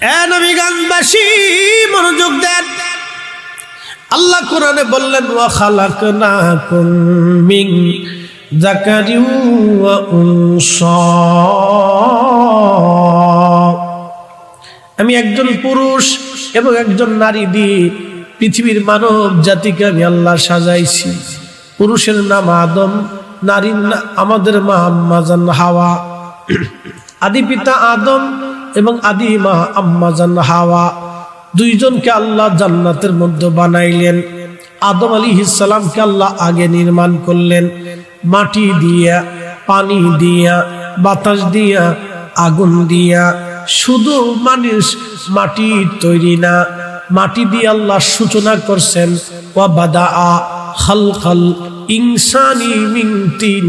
এ নবীগঞ্জবাসী মনোযোগ দেন। আল্লাহ কোরআনে বললেন, ওয়া খালাকনাকুম মিন যাকারিন ওয়া উনসা। আমি একজন পুরুষ এবং একজন নারী দিয়ে পৃথিবীর মানব জাতিকে আমি আল্লাহ সাজাইছি। পুরুষের নাম আদম, নারীর না আমাদের মা আম্মাজান হাওয়া। আদি পিতা আদম এবং আদি মা আম্মাজান হাওয়া দুইজনকে আল্লাহ জান্নাতের মধ্যে বানাইলেন। আদম আলী ইসালামকে আল্লাহ আগে নির্মাণ করলেন। মাটি দিয়া, পানি দিয়া, বাতাস দিয়া, আগুন দিয়া। শুধু মানুষ মাটি তৈরি না, মাটি দিয়ে আল্লাহ সূচনা করছেন। ওয়া বাদা খালকাল ইনসানি মিন তিন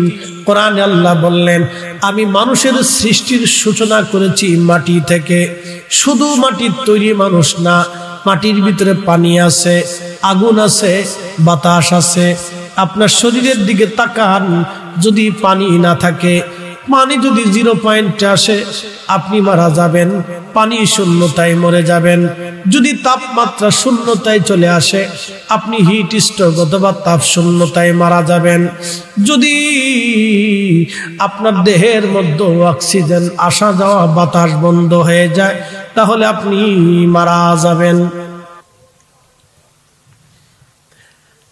কোরআনে আল্লাহ বললেন, আমি মানুষের সৃষ্টির সূচনা করেছি মাটি থেকে। শুধু মাটির তৈরি মানুষ না, মাটির ভিতরে পানি আছে, আগুন আছে, বাতাস আছে। আপনার শরীরের দিকে তাকান, যদি পানি না থাকে পানি যদি জিরো পয়েন্টে আসে, আপনি মারা যাবেন। পানি শূন্যতায় মরে যাবেন। যদি তাপমাত্রা শূন্যতায় চলে আসে, আপনি হিট স্ট্রোক অথবা তাপ শূন্যতায় মারা যাবেন। যদি আপনার দেহের মধ্যে অক্সিজেন আসা যাওয়া বাতাস বন্ধ হয়ে যায়, তাহলে আপনি মারা যাবেন।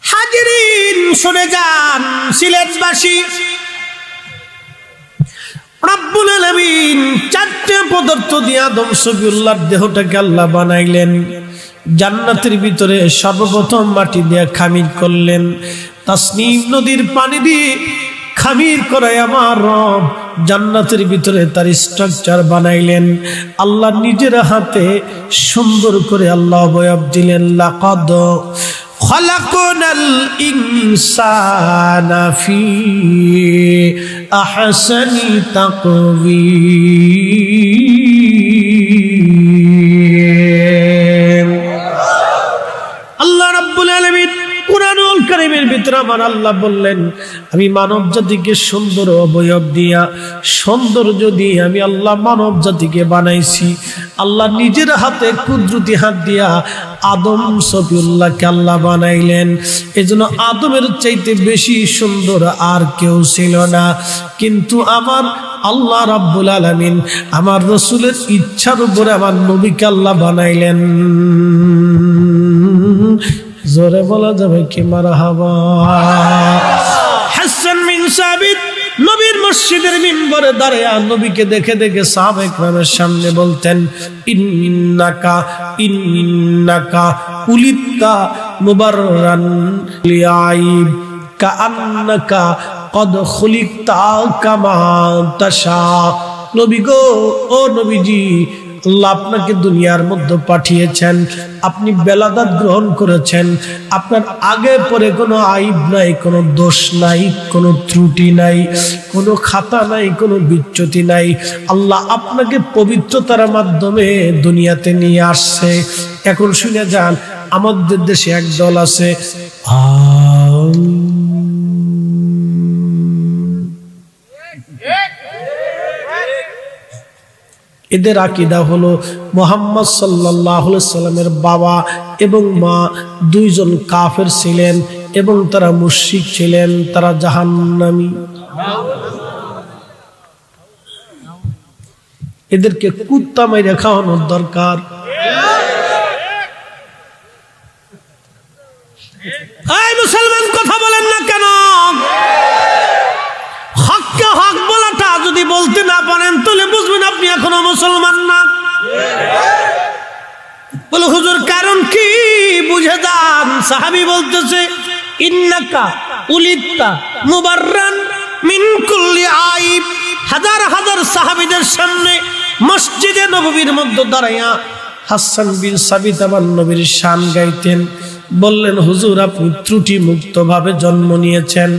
হাজিরিন, শুনে যান, সিলেটবাসী। রব্বুল আলমিন চারটে পদার্থ দিয়ে আদম সবিউল্লাহর দেহটাকে আল্লাহ বানাইলেন। জান্নাতের ভিতরে সর্বপ্রথম মাটি দিয়ে খামির করলেন। তাসনিম নদীর পানি দিয়ে খামির করায় আমার রব জান্নাতের ভিতরে তার স্ট্রাকচার বানাইলেন। আল্লাহ নিজের হাতে সুন্দর করে আল্লাহ অবয়ব দিলেন, লাকদ খলাকনাল ইনসানা ফি أحسن تقويم আল্লাহ বললেন, আমি মানব জাতিকে সুন্দর অবয়ব দিয়া সৌন্দর্য দিয়ে আমি আল্লাহ মানব জাতিকে বানাইছি, আল্লাহ নিজের হাতে কুদরতি হাত দিয়া আদম সফিউল্লাহকে আল্লাহ বানাইলেন। এজন্য আদমের চাইতে বেশি সুন্দর আর কেউ ছিল না। কিন্তু আমার আল্লাহ রাব্বুল আলামিন আমার রসুলের ইচ্ছার উপরে আমার নবীকে আল্লাহ বানাইলেন। জোরে বলা যাবে কি মারা হাবা হাসান নবীর মসজিদের মিম্বরে নবীকে দেখে দেখে সাহাবেক রামের সামনে বলতেন, ইন্নাকা ইন্নাকা উলিত্তা মুবাররান লিআইব, কাআন্নাকা কদ খুলিকতা কামা তাশা। নবী গো, ও নবীজি আল্লাহ আপনাকে দুনিয়ার মধ্যে পাঠিয়েছেন। আপনি বেলাদাত গ্রহণ করেছেন। আপনার আগে পরে কোনো আইব নাই, কোনো দোষ নাই, কোনো ত্রুটি নাই, কোনো খাতা নাই, কোনো বিচ্যুতি নাই। আল্লাহ আপনাকে পবিত্রতার মাধ্যমে দুনিয়াতে নিয়ে আসছে। এখন শুনে যান, আমাদের দেশে এক দল আছে। আম এদের আকিদা হলো মোহাম্মদ সাল্লাহ সাল্লামের বাবা এবং মা, দুইজন কাফের ছিলেন এবং তারা মুশিক ছিলেন, তারা জাহান্নামী। এদেরকে কুত্তা মাইরে খাওয়ানোর দরকার। মুসলমান কথা বলেন না কেন? হককে হক যদি বলতে না পারেন, তাহলে বুঝবেন আপনি এখনও মুসলমান না। বলে, হুজুর, কারণ কি? বুঝে যান। সাহাবি বলতেছে, ইন্নাকা উলিত্তা মুবাররান মিন কুল্লি আইব। হাজার হাজার সাহাবিদের সামনে মসজিদে নববীর মধ্যে দাঁড়াইয়া হাসান বিন সাবিত আমার নবীর শান গাইতেন। বললেন, হুজুর, আপনি ত্রুটি মুক্ত ভাবে জন্ম নিয়েছেন।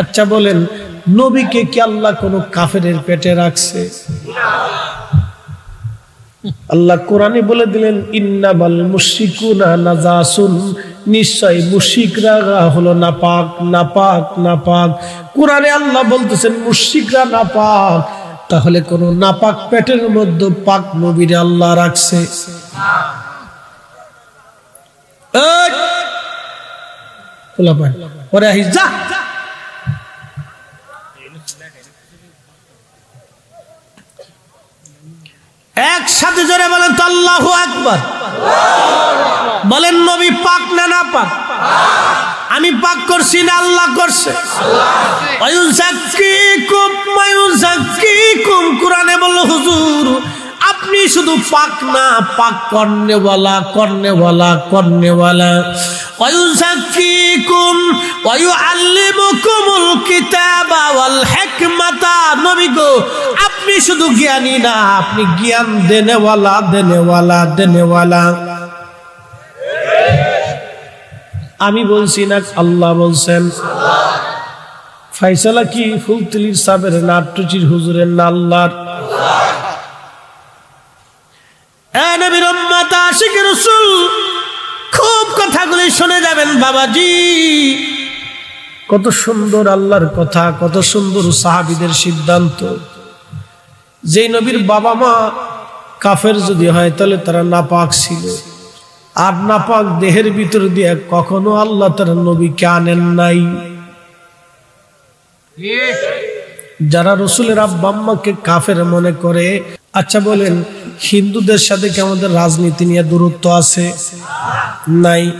আচ্ছা বলেন নবীকে কি আল্লাহ কোনো কাফেরের পেটে রাখছে? আল্লাহ কোরআনে বলে দিলেন, ইন্নামাল মুশরিকুনা নাজাসুন। নিশ্চয় মুশরিকরা হলো নাপাক নাপাক নাপাক। কোরআনে আল্লাহ বলতেছেন, মুশরিকরা নাপাক। তাহলে কোন নাপাক পেটের মধ্যে পাক নবীর আল্লাহ রাখছে? আহিস যা! একসাথে জোরে বলেন তো আল্লাহ বলেন, নবী পাক না না পাক? আমি পাক করছি না, আল্লাহ করছে। কোরআনে বলল, হুজুর, আপনি শুধু পাক না, পাক করনেওয়ালা করনেওয়ালা করনেওয়ালা। ওয়ায়ুযাক্কিকুম ওয়ায়ুআল্লিমুকুমুল কিতাবা ওয়াল নবী গো, আপনি শুধু জ্ঞানী না, আপনি জ্ঞান দেনেওয়ালা দেনেওয়ালা দেনেওয়ালা। আমি বলছি না, আল্লাহ বলছেন ফাইসালা কি ফুলতুলির সাবের নাট্যচির হুজুরের না আল্লাহর? খুব কথাগুলি শুনে যাবেন বাবাজি। কত সুন্দর আল্লাহর কথা, কত সুন্দর সাহাবিদের সিদ্ধান্ত। যে নবীর বাবা মা কাফের যদি হয়, তাহলে তারা নাপাক ছিল। আর নাপাক দেহের ভিতর দিয়ে কখনো আল্লাহ তার নবীকে আনেন নাই। যারা রসুলের আব্বাম্মাকে কাফের মনে করে আচ্ছা বলেন, হিন্দুদের সাথে কি আমাদের রাজনীতি নিয়ে দূরত্ব আছে? নাই।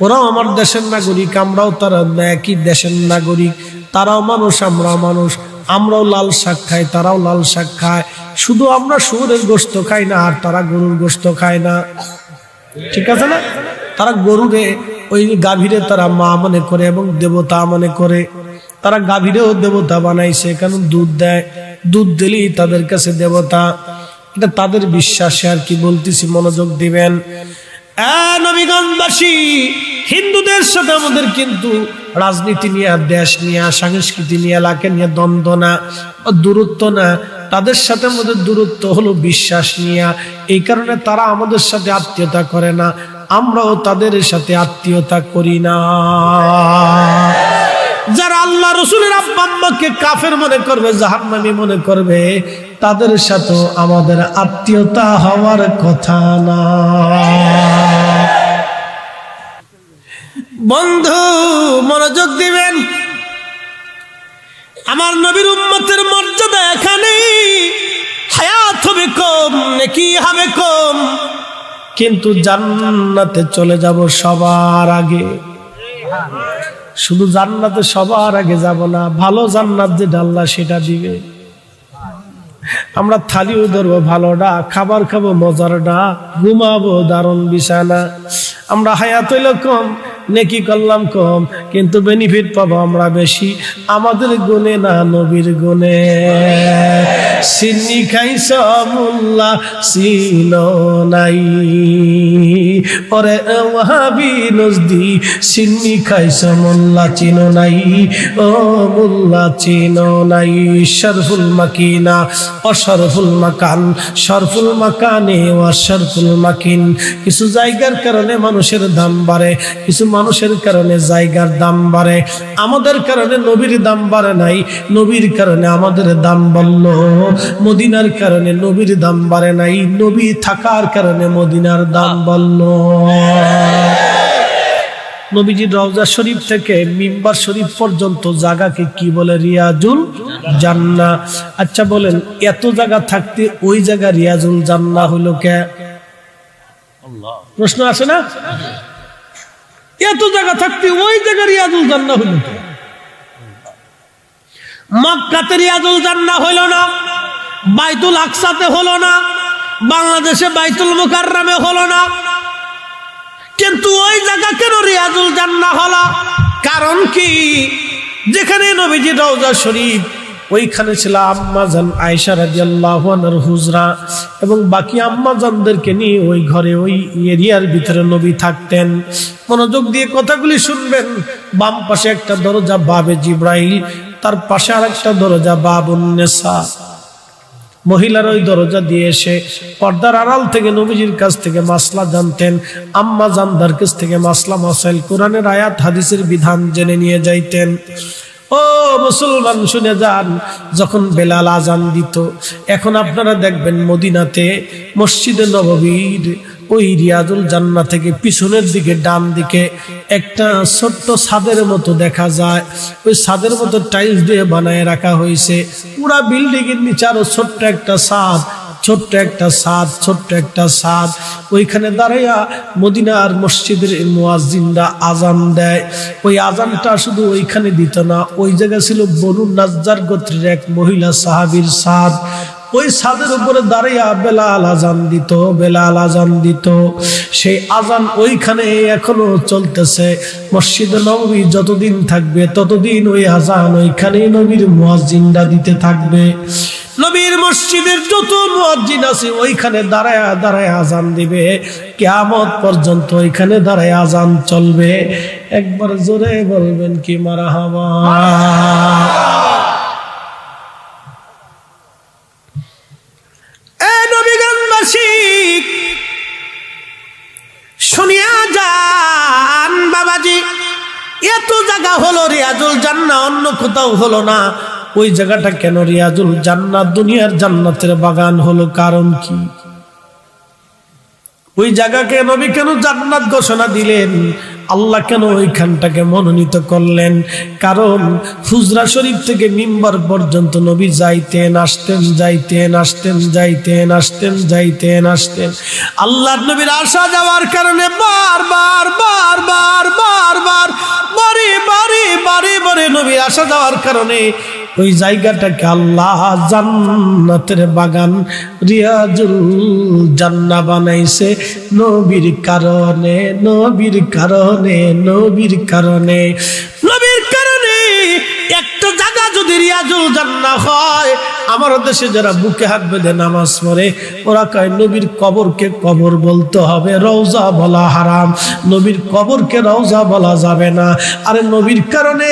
ওরাও আমার দেশের নাগরিক, আমরাও তারা একই দেশের নাগরিক। তারাও মানুষ, আমরাও মানুষ। আমরাও লাল শাক খাই, তারাও লাল শাক খায়। শুধু আমরা শুয়োরের গোস্ত খাই না, আর তারা গরুর গোস্ত খায় না। ঠিক আছে না? তারা গরুরে, ওই গাভীরে তারা মা মনে করে এবং দেবতা মনে করে। তারা গাভীরেও দেবতা বানাইছে, কারণ দুধ দেয়। দুধ দিলেই তাদের কাছে দেবতা। এটা তাদের বিশ্বাসে আর কি বলতেছি, মনোযোগ দিবেন। নবীগঞ্জবাসী হিন্দুদের সাথে আমাদের কিন্তু রাজনীতি নিয়ে, দেশ নিয়ে, সংস্কৃতি নিয়ে, এলাকা নিয়ে দ্বন্দ্ব না, দূরত্ব না। তাদের সাথে আমাদের দূরত্ব হলো বিশ্বাস নিয়ে। এই কারণে তারা আমাদের সাথে আত্মীয়তা করে না, আমরাও তাদের সাথে আত্মীয়তা করি না। যারা আল্লাহ রসুলের আম্মাকে কাফের মনে করবে, জাহান্নামী মনে করবে, তাদের সাথে আমাদের আত্মীয়তা হওয়ার কথা না। বন্ধু, মনোযোগ দিবেন। আমার নবীর উম্মতের মর্যাদা এখানে। হায়াত হবে কম, নাকি হবে কম। কিন্তু জান্নাতে চলে যাব সবার আগে। শুধু জান্নাতে সবার আগে যাব না, ভালো জান্নাত যে ডাল্লা সেটা দিবে। আমরা থালিও ধরবো ভালো ভালোটা খাবার খাব মজার মজারটা ঘুমাবো দারুণ বিছানা। আমরা হায়াত কম নেকি করলাম কম, কিন্তু বেনিফিট পাবো আমরা বেশি। আমাদের গুণে না নবীর গুণে। সিন্নি খাইছ মোল্লা, সিন নাই। ওরে ওহাবি নজদি, সিন্নি খাইছ মোল্লা, চিনো নাই। ও মোল্লা, চিনো নাই। শরফুল মাকিনা, অশরফুল মাকান। শরফুল মাকানে অশরফুল মাকিন। কিছু জায়গার কারণে মানুষের দাম বাড়ে, কিছু মানুষের কারণে জায়গার দাম বাড়ে আমাদের কারণে নবীর দাম বাড়ে নাই নবীর কারণে আমাদের দাম বাড়লো। মদিনার কারণে নবীর দাম বাড়ে নাই নবী থাকার কারণে মদিনার দাম বাড়লো। নবীজির রওজা শরীফ থেকে মিম্বার শরীফ পর্যন্ত জায়গাকে কি বলে? রিয়াজুল জান্না আচ্ছা বলেন এত জায়গা থাকতে ওই জায়গা রিয়াজুল জান্না হলো কে? প্রশ্ন আসে না? এত জায়গা থাকতে ওই জায়গা রিয়াজুল জান্না কে? মক্কাতে রিয়াজুল জান্না হইল না, বাইতুল আকসাতে হলো না, বাংলাদেশে বাইতুল মুকাররামে হলো না। কিন্তু ওই জায়গা কেন রিয়াজুল জান্না হলো? কারণ কি? যেখানে নবীজি রওজা শরীফ ওইখানে ছিল আম্মাজান আয়েশা রাদিয়াল্লাহু আনহার হুজরা। এবং বাকি আম্মাজানদেরকে নিয়ে ওই ঘরে, ওই এরিয়ার ভিতরে নবী থাকতেন। মনোযোগ দিয়ে কথাগুলি শুনবেন। বাম পাশে একটা দরজা, বাবে জিব্রাইল। তার পাশে আর একটা দরজা বাবুন্নেসা মহিলার ওই দরজা দিয়ে এসে পর্দার আড়াল থেকে নবীজির কাছ থেকে মাসলা জানতেন। আম্মা জানদার কাছ থেকে মাসলা মাসাইল কোরআনের আয়াত, হাদিসের বিধান জেনে নিয়ে যাইতেন। ও মুসলমান, শুনে যান। যখন বেলাল আজান দিত, এখন আপনারা দেখবেন মদিনাতে মসজিদে নববীর ওই রিয়াজুল জান্না থেকে পিছনের দিকে, ডান দিকে একটা ছোট্ট ছাদের মতো দেখা যায়। ওই ছাদের মতো টাইলস দিয়ে বানায় রাখা হয়েছে। পুরা বিল্ডিং এর নিচে আরও ছোট্ট একটা ছাদ। ছোট্ট একটা সাদ, ছোট্ট একটা সাদ। ওইখানে দাঁড়াইয়া মদিনার মসজিদের মুয়াজ্জিনরা আজান দেয়। ওই আজানটা শুধু ওইখানে দিত না, ওই জায়গা ছিল বনু নাজ্জার গোত্রের এক মহিলা সাহাবীর সাদ। ওই ছাদের উপরে দাঁড়িয়ে বেলাল আজান দিত, বেলাল আজান দিত। সেই আজান ওইখানে এখনও চলতেছে। মসজিদ নবী যতদিন থাকবে, ততদিন ওই আজান ওইখানে নবীর মুয়াজ্জিনরা দিতে থাকবে। নবীর মসজিদের যত মুয়াজ্জিন আছে ওইখানে দাঁড়ায় দাঁড়ায় আজান দিবে। কেয়ামত পর্যন্ত ওইখানে দাঁড়ায় আজান চলবে। একবার জোরে বলবেন কি মারা হাওয়া এত জায়গা হলো রিয়াজুল জান্না অন্য কোথাও হলো না। ওই জায়গাটা কেন রিয়াজুল জান্নাত দুনিয়ার জান্নাতের বাগান হলো কারণ কি? ওই জায়গাকে নবী কেন জান্নাত ঘোষণা দিলেন? আল্লাহ কেন ওইখানটাকে মনোনীত করলেন? কারণ হুজরা শরীফ থেকে মিম্বার পর্যন্ত নবী যাইতেন, আসতেন যাইতেন আসতেন যাইতেন আসতেন যাইতেন, আসতেন। আল্লাহর নবীর আসা যাওয়ার কারণে বার বার বার বার বার বার বারে বারে বারে বারে নবীর আসা যাওয়ার কারণে ওই জায়গাটাকে আল্লাহ জান্নাতের বাগান রিয়াজুল জান্না বানাইছে। নবীর কারণে নবীর কারণে নবীর কারণে নবীর কারণে একটা জায়গা যদি রিয়াজুল জান্না হয় আমার দেশে যারা বুকে হাত বেঁধে নামাজ পড়ে, ওরা কয়, নবীর কবরকে কবর বলতে হবে, রওজা বলা হারাম। নবীর কবরকে রওজা বলা যাবে না। আরে নবীর কারণে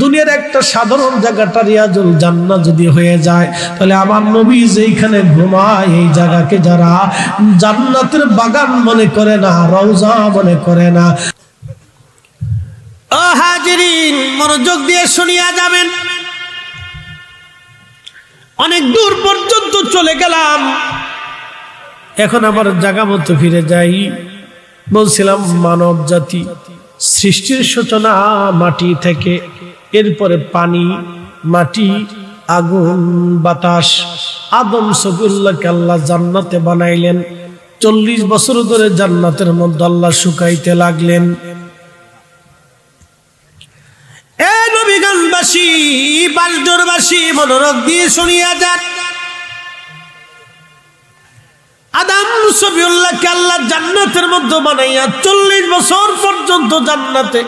দুনিয়ার একটা সাধারণ জায়গাটা রিয়াজুল জান্না যদি হয়ে যায়, তাহলে আমার নবী যেইখানে ঘুমায়, এই জায়গাকে যারা জান্নাতের বাগান মনে করে না, রওজা মনে করে না। ও হাজিরিন মনোযোগ দিয়ে শুনিয়া যাবেন। অনেক দূর পর্যন্ত চলে গেলাম। এখন আবার জায়গা মতো ফিরে যাই। বলছিলাম, মানব জাতি, সৃষ্টির সূচনা মাটি থেকে, এরপরে পানি, মাটি, আগুন, বাতাস, আদম সফিউল্লাহকে আল্লাহ জান্নাতে বানাইলেন। চল্লিশ বছর ধরে জান্নাতের মধ্যে আল্লাহ শুকাইতে লাগলেন। নবীগঞ্জবাসী বাসডোরবাসী মনোরোগ দিয়ে শুনিয়া যান আদাম সবিউল্লাহকে আল্লাহ জান্নাতের মধ্যে বানাইয়া চল্লিশ বছর পর্যন্ত জান্নাতে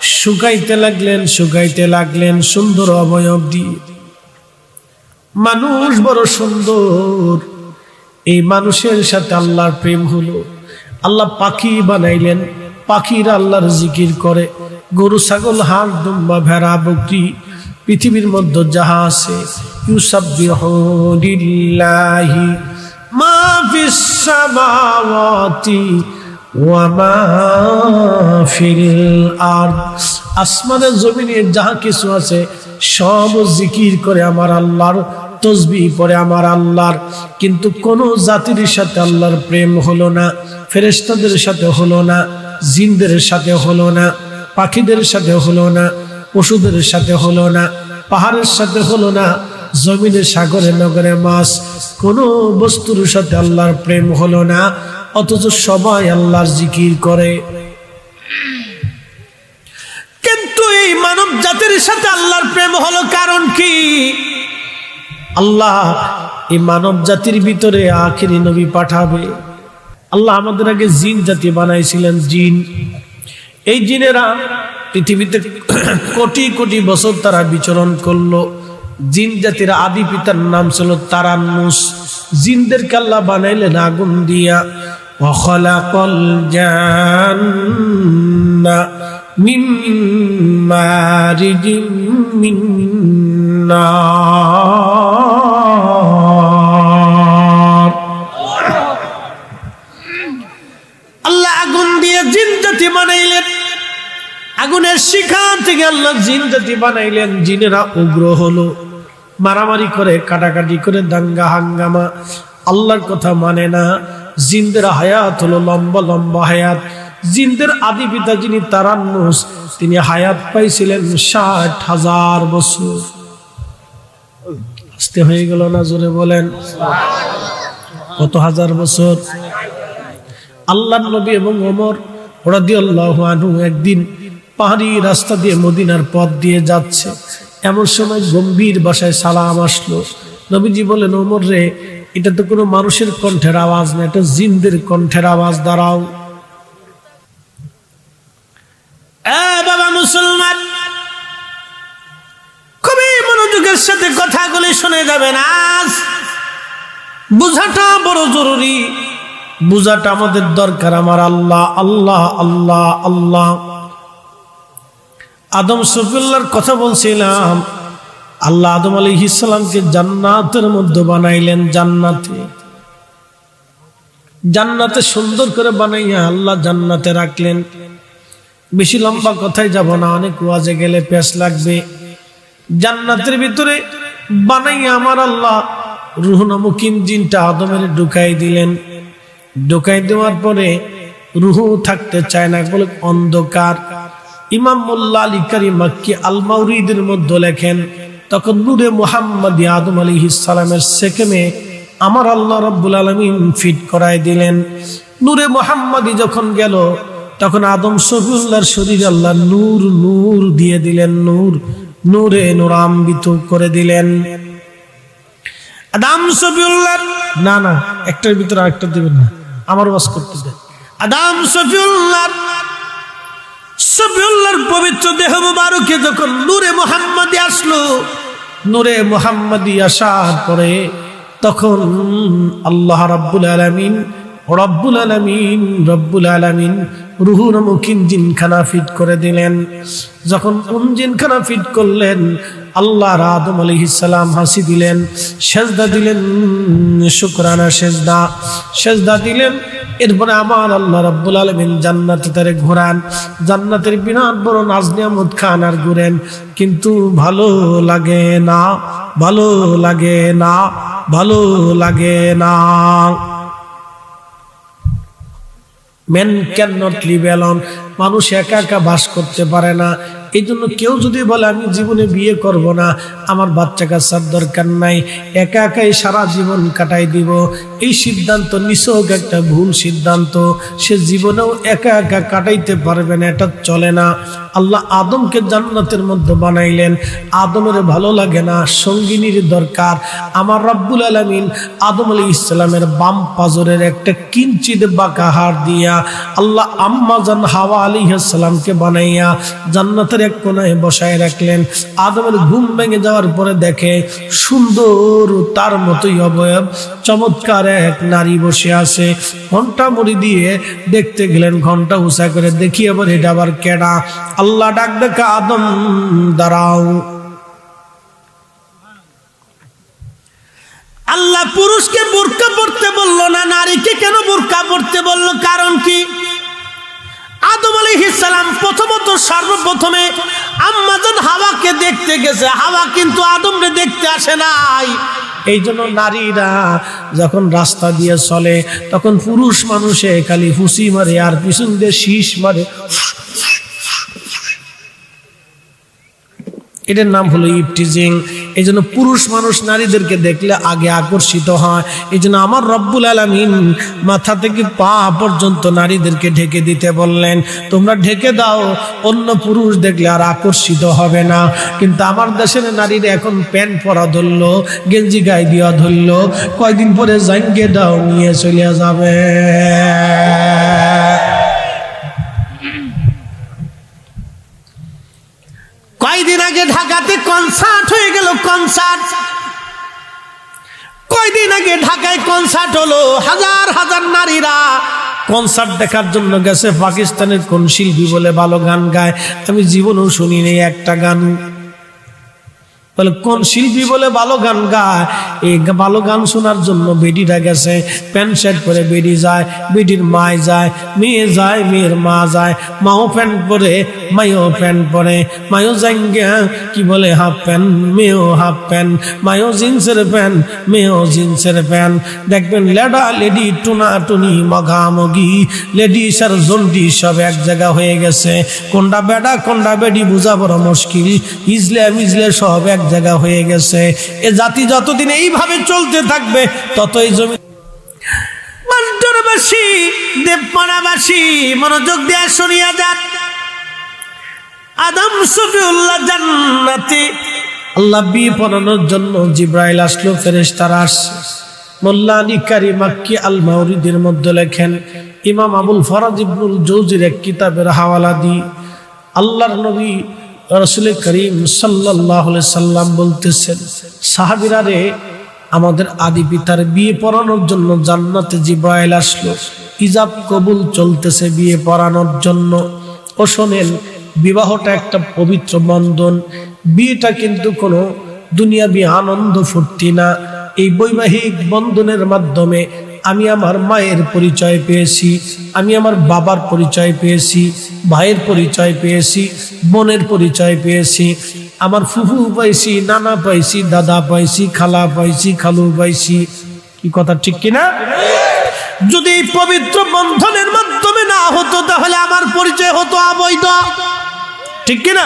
শুকাইতে লাগলেন শুকাইতে লাগলেন, সুন্দর অবয়ব দিয়ে। মানুষ বড় সুন্দর। এই মানুষের সাথে আল্লাহর প্রেম হলো। আল্লাহ পাখি বানাইলেন, পাখিরা আল্লাহর জিকির করে। গরু, ছাগল, হাঁস, দুম্বা, ভেড়া, বকরি, পৃথিবীর মধ্যে যাহা আছে ইউসাবিল্লাহি মা ফিস আসমানের জমিনে যাহা কিছু আছে, সব জিকির করে আমার আল্লাহর তসবি পরে আমার আল্লাহর। কিন্তু কোন জাতির সাথে আল্লাহর প্রেম হলো না ফেরেস্তাদের সাথে হলো না, জিনদের সাথে হলো না। পাখিদের সাথে হলো না, পশুদের সাথে হলো না, পাহাড়ের সাথে হলো না, জমিনে, সাগরে, নগরে মাছ, কোনো বস্তুর সাথে আল্লাহর প্রেম হলো না, অথচ সবাই আল্লাহর জিকির করে। কিন্তু এই মানব জাতির সাথে আল্লাহর প্রেম হলো কারণ কি? আল্লাহ এই মানব জাতির ভিতরে আখেরি নবী পাঠাবে। আল্লাহ আমাদের আগে জিন জাতি বানাইছিলেন, জিন। এই জিনেরা পৃথিবীতে কোটি কোটি বছর তারা বিচরণ করল। জিন জাতির আদি পিতার নাম ছিল তারানুস জিনদের কাল্লা বানাইলেন আগুন দিয়া। অখলাকল জানা মিন আগুনের শিখা থেকে আল্লাহ জিন জাতি বানাইলেন, জিনেরা উগ্র হলো। মারামারি করে, কাটাকাটি করে, দাঙ্গা হাঙ্গামা। আল্লাহর কথা মানে না, জিনদের হায়াত হলো লম্বা লম্বা হায়াত। জিনদের আদি পিতা যিনি তারান্নুস, তিনি হায়াত পাইছিলেন ষাট হাজার বছর। আসতে হয়ে গেল না জোরে বলেন? কত হাজার বছর? আল্লাহ নবী এবং অমর ওমর রাদিয়াল্লাহু আনহু একদিন পাহাড়ি রাস্তা দিয়ে মদিনার পথ দিয়ে যাচ্ছে। এমন সময় গম্ভীর বাসায় সালাম আসলো। নবীজি বলেন ওমর রে, এটা তো কোনো মানুষের কণ্ঠের আওয়াজ না, এটা জিনদের কণ্ঠের আওয়াজ, দাঁড়াও। বাবা মুসলমান, খুবই মনোযোগের সাথে কথাগুলি শুনে যাবেন আজ। বুঝাটা বড় জরুরি। বুঝাটা আমাদের দরকার, আমার আল্লাহ আল্লাহ আল্লাহ আল্লাহ। আদম সফিউল্লাহর কথা বলছিলাম, আল্লাহ আদম আলী ইসলামকে জান্নাতের মধ্যে বানাইলেন জান্নাতে। জান্নাতে সুন্দর করে বানাইয়া আল্লাহ জান্নাতে রাখলেন। বেশি লম্বা কথায় যাব না, অনেক ওয়াজে গেলে পেশ লাগবে। জান্নাতের ভিতরে বানাইয়া আমার আল্লাহ রুহ নামক ইঞ্জিনটা আদমের ঢুকাই দিলেন। ঢুকাই দেওয়ার পরে রুহু থাকতে চায় না, বলে অন্ধকার। ইমাম মোল্লা আলী কারি মাক্কি আল মধ্যে লেখেন, তখন নূরে মোহাম্মদ আদম আলী ইসালামের সেকেমে আমার আল্লাহ রব্বুল আলমিন ফিট করাই দিলেন। নূরে মোহাম্মদী যখন গেল, তখন আদম শফিউল্লাহর শরীর আল্লাহ নূর নূর দিয়ে দিলেন, নূর, নূরে নূরাম্বিত করে দিলেন। আদাম শফিউল্লাহ না না, একটার ভিতরে আরেকটা দিবেন না, আমার ওয়াজ করতে দেন আদাম শফিউল্লাহ শফিউল্লাহর পবিত্র দেহ মুবারকে যখন নূরে মোহাম্মদি আসলো, নূরে মোহাম্মদি আসার পরে তখন আল্লাহ রাব্বুল আলামিন, রব্বুল আলামিন রব্বুল আলামিন রুহুর মুখিন জিনখানা ফিট করে দিলেন। যখন কোন জিনখানা ফিট করলেন আল্লাহ আদম আলহিসাল্লাম হাসি দিলেন, সেজদা দিলেন, শুক্রানা সেজদা। সেজদা দিলেন, এরপরে আমার আল্লাহ রব্বুল আলমিন জান্নাতে তারে ঘোরান। জান্নাতের বিরাট বড় নাজনিয়ামত খান আর ঘুরেন। কিন্তু ভালো লাগে না, ভালো লাগে না, ভালো লাগে না। Men can not live alone মানুষ একা একা বাস করতে পারে না। এই জন্য কেউ যদি বলে, আমি জীবনে বিয়ে করব না, আমার বাচ্চা কাচ্চার দরকার নাই, একা একাই সারা জীবন কাটাই দিব। এই সিদ্ধান্ত নিছক একটা ভুল সিদ্ধান্ত। সে জীবনেও একা একা কাটাইতে পারবে না, এটা চলে না। আল্লাহ আদমকে জান্নাতের মধ্যে বানাইলেন। আদমের ভালো লাগে না, সঙ্গিনীর দরকার। আমার রব্বুল আলমিন আদম আলী ইসলামের বাম পাজরের একটা কিঞ্চিত বাঁকা হার দিয়া আল্লাহ আম্মাজান হাওয়া আলী ইসলামকে বানাইয়া জান্নাতের এক কোনায় বসায় রাখলেন। আদমের ঘুম ভেঙে যাওয়ার পরে দেখে সুন্দর তার মতোই অবয়ব। চমৎকার এক নারী বসে আছে। ঘণ্টা মুড়ি দিয়ে দেখতে গেলেন, ঘণ্টা উষা করে। দেখি আবার এটা আবার কেডা? আল্লাহ ডাক দেখা, আদম, দাঁড়াও। আল্লাহ পুরুষকে বোরকা পড়তে বলল না, নারীকে কেন বোরকা পড়তে বলল? কারণ কি? প্রথমত সর্বপ্রথমে হাওয়াকে দেখতে গেছে। হাওয়া কিন্তু আদমরে দেখতে আসে নাই। এই জন্য নারীরা যখন রাস্তা দিয়ে চলে, তখন পুরুষ মানুষে খালি ফুসি মারে আর পিছন দিয়ে শীষ মারে। এটার নাম হলো ইপটিজিং। এই জন্য পুরুষ মানুষ নারীদেরকে দেখলে আগে আকর্ষিত হয়। এই জন্য আমার রব্বুল আলমিন মাথা থেকে পা পর্যন্ত নারীদেরকে ঢেকে দিতে বললেন, তোমরা ঢেকে দাও, অন্য পুরুষ দেখলে আর আকর্ষিত হবে না। কিন্তু আমার দেশের নারীরা এখন প্যান্ট পরা ধরলো, গেঞ্জি গায়ে দেওয়া ধরল, কয়দিন পরে জাঙ্গে দাও নিয়ে চলে যাবে। ঢাকাতে কনসার্ট হয়ে গেল কনসার্ট কয়দিন আগে ঢাকায় কনসার্ট হলো, হাজার হাজার নারীরা। কনসার্ট দেখার জন্য গেছে পাকিস্তানের কোন শিল্পী বলে ভালো গান গায়। আমি জীবনেও শুনিনি একটা গান। বলে, কোন শিল্পী বলে ভালো গান গায়? এই ভালো গান শোনার জন্য বেডিটা গেছে, প্যান্ট শার্ট পরে বেডি যায় বেডির মায় যায়, মেয়ে যায়, মেয়ের মা যায়। মাও প্যান্ট পরে মায়ও প্যান্ট পরে মায়ও জাঙ্গিয়া কি বলে হাফ প্যান্ট মেয়েও হাফ প্যান্ট মায়ও জিন্সের প্যান্ট মেয়েও জিন্সের প্যান্ট দেখবেন লেডা লেডি টুনা টুনি মগামগি লেডিস আর জন্ডি সব এক জায়গা হয়ে গেছে। কোনটা বেডা কোনটা বেডি বোঝা বড় মুশকিল। ইজলে মিজলে সব এক জায়গা হয়ে গেছে। এ জাতি যতদিন এইভাবে চলতে থাকবে, ততই জমি মান্টরবাসী, দেবপাড়াবাসী, মনোযোগ দিয়ে শুনিয়া যান। আদম সফিউল্লাহ জান্নাতে। আল্লাহ বিয়ে পড়ানোর জন্য জিব্রাইল আসলো ফেরেশ তারা আসছে। মোল্লা আলী কারি মাক্কি আল মাউরিদের মধ্যে লেখেন, ইমাম আবুল ফরাজ ইবনুল জৌজির এক কিতাবের হাওয়ালা দি। আল্লাহর নবী রসুল করিম সাল্লাহ সাল্লাম বলতেছেন, সাহাবিরা রে, আমাদের আদি পিতার বিয়ে পড়ানোর জন্য জান্নাতে জিব্রাইল আসলো। ইজাব কবুল চলতেছে বিয়ে পড়ানোর জন্য। ও শোনেন বিবাহটা একটা পবিত্র বন্ধন, বিয়েটা কিন্তু কোনো দুনিয়াবি আনন্দ ফুর্তি না। এই বৈবাহিক বন্ধনের মাধ্যমে আমি আমার মায়ের পরিচয় পেয়েছি, আমি আমার বাবার পরিচয় পেয়েছি, ভাইয়ের পরিচয় পেয়েছি, বোনের পরিচয় পেয়েছি, আমার ফুফু পাইছি, নানা পাইছি, দাদা পাইছি, খালা পাইছি, খালু পাইছি। কি কথা, ঠিক কিনা? যদি পবিত্র বন্ধনের মাধ্যমে না হতো, তাহলে আমার পরিচয় হতো অবৈধ। ঠিক কিনা?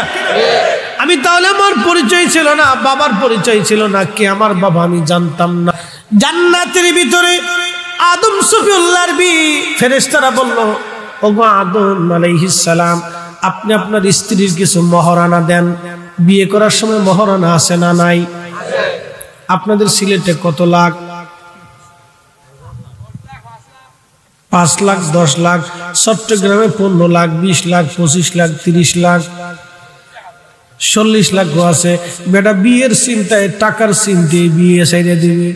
আমি তাহলে আমার পরিচয় ছিল না, বাবার পরিচয় ছিল না, কে আমার বাবা আমি জানতাম না। জান্নাতের ভিতরে আদম সফিউল্লাহর বি ফেরেশতারা বলল, ওগো আদম সালাম, আপনি আপনার স্ত্রীর কিছু মহারানা দেন। বিয়ে করার সময় মহারানা আছে না নাই? আপনাদের সিলেটে কত লাখ? পাঁচ লাখ, দশ লাখ, চট্টগ্রামে পনেরো লাখ, বিশ লাখ, পঁচিশ লাখ, তিরিশ লাখ চল্লিশ লাখ আছে। বেটা বিয়ের চিন্তায় টাকার চিন্তায় বিয়ে সাইডে দিবে।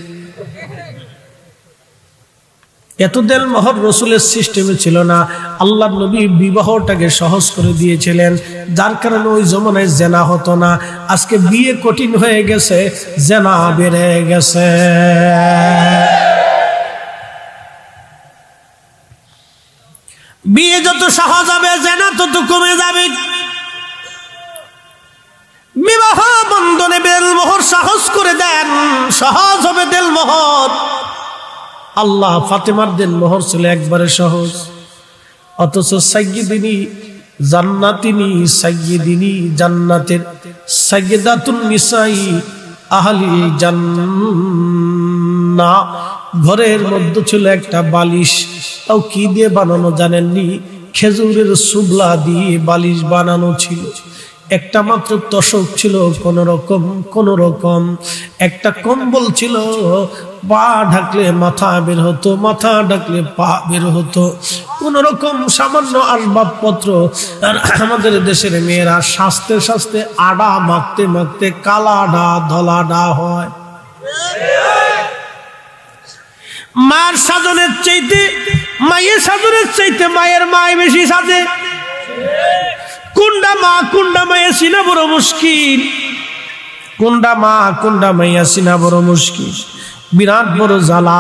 এত দেল মহর রসুলের সিস্টেমে ছিল না। আল্লাহ নবী বিবাহটাকে সহজ করে দিয়েছিলেন। যার কারণে ওই জমানায় জেনা হতো না। আজকে বিয়ে কঠিন হয়ে গেছে, জেনা বেড়ে গেছে। বিয়ে যত সহজ হবে, জেনা তত কমে যাবে। বিবাহ বন্ধনে বেলমোহর সাহস করে দেন। সহজ হবে দেলমোহর। আল্লাহ ফাতেমার দেন মোহর ছিল একবারে সহজ। অথচ সাইয়িদিনী জান্নাতিনী সাইয়িদিনী জান্নাতের সাইয়্যিদাতুন নিসাই আহলি জান্না। ঘরের মধ্যে ছিল একটা বালিশ। তাও কি দিয়ে বানানো জানেননি? খেজুরের সুবলা দিয়ে বালিশ বানানো ছিল। একটা মাত্র তশক ছিল কোন রকম কোন রকম। একটা কম্বল ছিল, পা ঢাকলে মাথা বের হতো, মাথা ঢাকলে পা বের হতো। কোন রকম সামান্য আসবাবপত্র। আর আমাদের দেশের মেয়েরা স্বাস্থ্যে স্বাস্থ্যে আডা মাখতে মাখতে কালা ডা ধলা ডা হয়। মার সাজনের চাইতে, মায়ের সাজনের চাইতে মায়ের মায় বেশি সাজে। কুন্ডা মা, কুন্ডা মাইয়া সিনা বড় মুশকিল। কুন্ডা মা, কুন্ডা মাইয়া সিনা বড় মুশকিল। বিরাট বড় জ্বালা,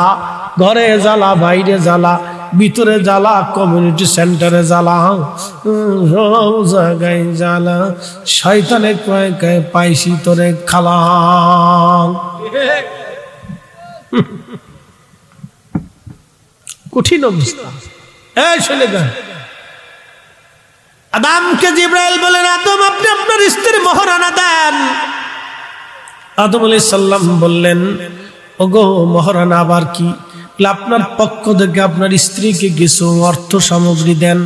ঘরে জ্বালা, বাইরে জ্বালা, ভিতরে জ্বালা কমিউনিটি সেন্টারে জ্বালা সব জায়গায় জ্বালা। শয়তানে কয়ে কয়ে পাইছি তোরে খালা কঠিন অবস্থা। এই শুনে দেন আদামকে জিব্রাইল বলেন, আদম, আপনি আপনার স্ত্রীর মহারানা দেন। আদম আলি সাল্লাম বললেন, ওগো, মহারানা আবার কি? আপনার পক্ষ থেকে আপনার স্ত্রীকে কিছু অর্থ সামগ্রী দেন।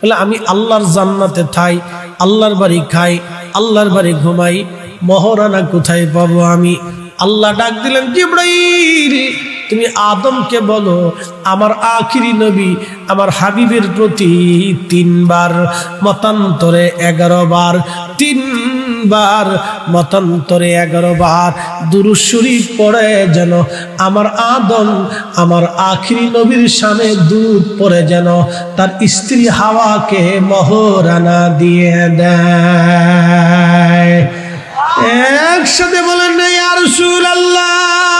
বলে, আমি আল্লাহর জান্নাতে থাই, আল্লাহর বাড়ি খাই, আল্লাহর বাড়ি ঘুমাই, মহারানা কোথায় পাবো আমি? আল্লাহ ডাক দিলেন, জিব্রাইল! তুমি আদমকে বলো, আমার আখিরি নবী, আমার হাবিবের প্রতি তিনবার, মতান্তরে এগারো বার, তিনবার, মতান্তরে এগারো বার দুরুশরী পড়ে যেন আমার আদম, আমার আখিরি নবীর সামনে দুধ পড়ে যেন তার স্ত্রী হাওয়াকে মহরানা দিয়ে দেয়। একসাথে বলেন না আর আল্লাহ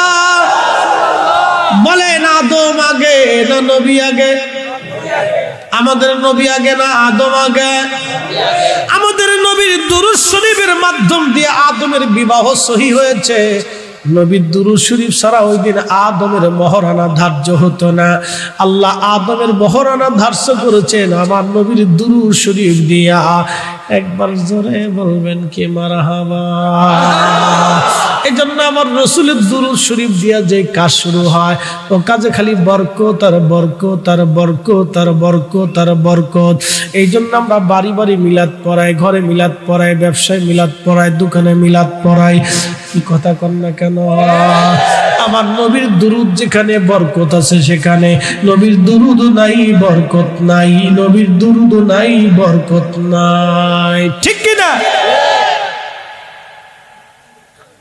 বলেন আদম আগে, না নবী আগে। আমাদের নবী আগে, না আদম আগে। আমাদের নবীর দুরুদ শরীফের মাধ্যম দিয়ে আদমের বিবাহ সহি হয়েছে। নবীর দুরুদ শরীফ সারা ওই দিন আদমের মহারানা ধার্য হতো না। আল্লাহ আদমের মহারানা ধার্য করেছেন আমার নবীর দুরুদ শরীফ দিয়া। একবার জোরে বলবেন, কি মারা হাবা এই জন্য আমার রসুলের দুরুদ শরীফ দিয়া যে কাজ শুরু হয়, ও কাজে খালি বরকত আর বরকত আর বরকত আর বরকত আর বরকত। এই জন্য আমরা বাড়ি বাড়ি মিলাদ পড়াই, ঘরে মিলাদ পড়াই, ব্যবসায় মিলাদ পড়াই, দোকানে মিলাদ পড়াই। কি কথা কর না কেন? আমার নবীর দুরুদ যেখানে বরকত আছে সেখানে। নবীর দুরুদ নাই, বরকত নাই। নবীর দুরুদ নাই, বরকত নাই। ঠিক কিনা?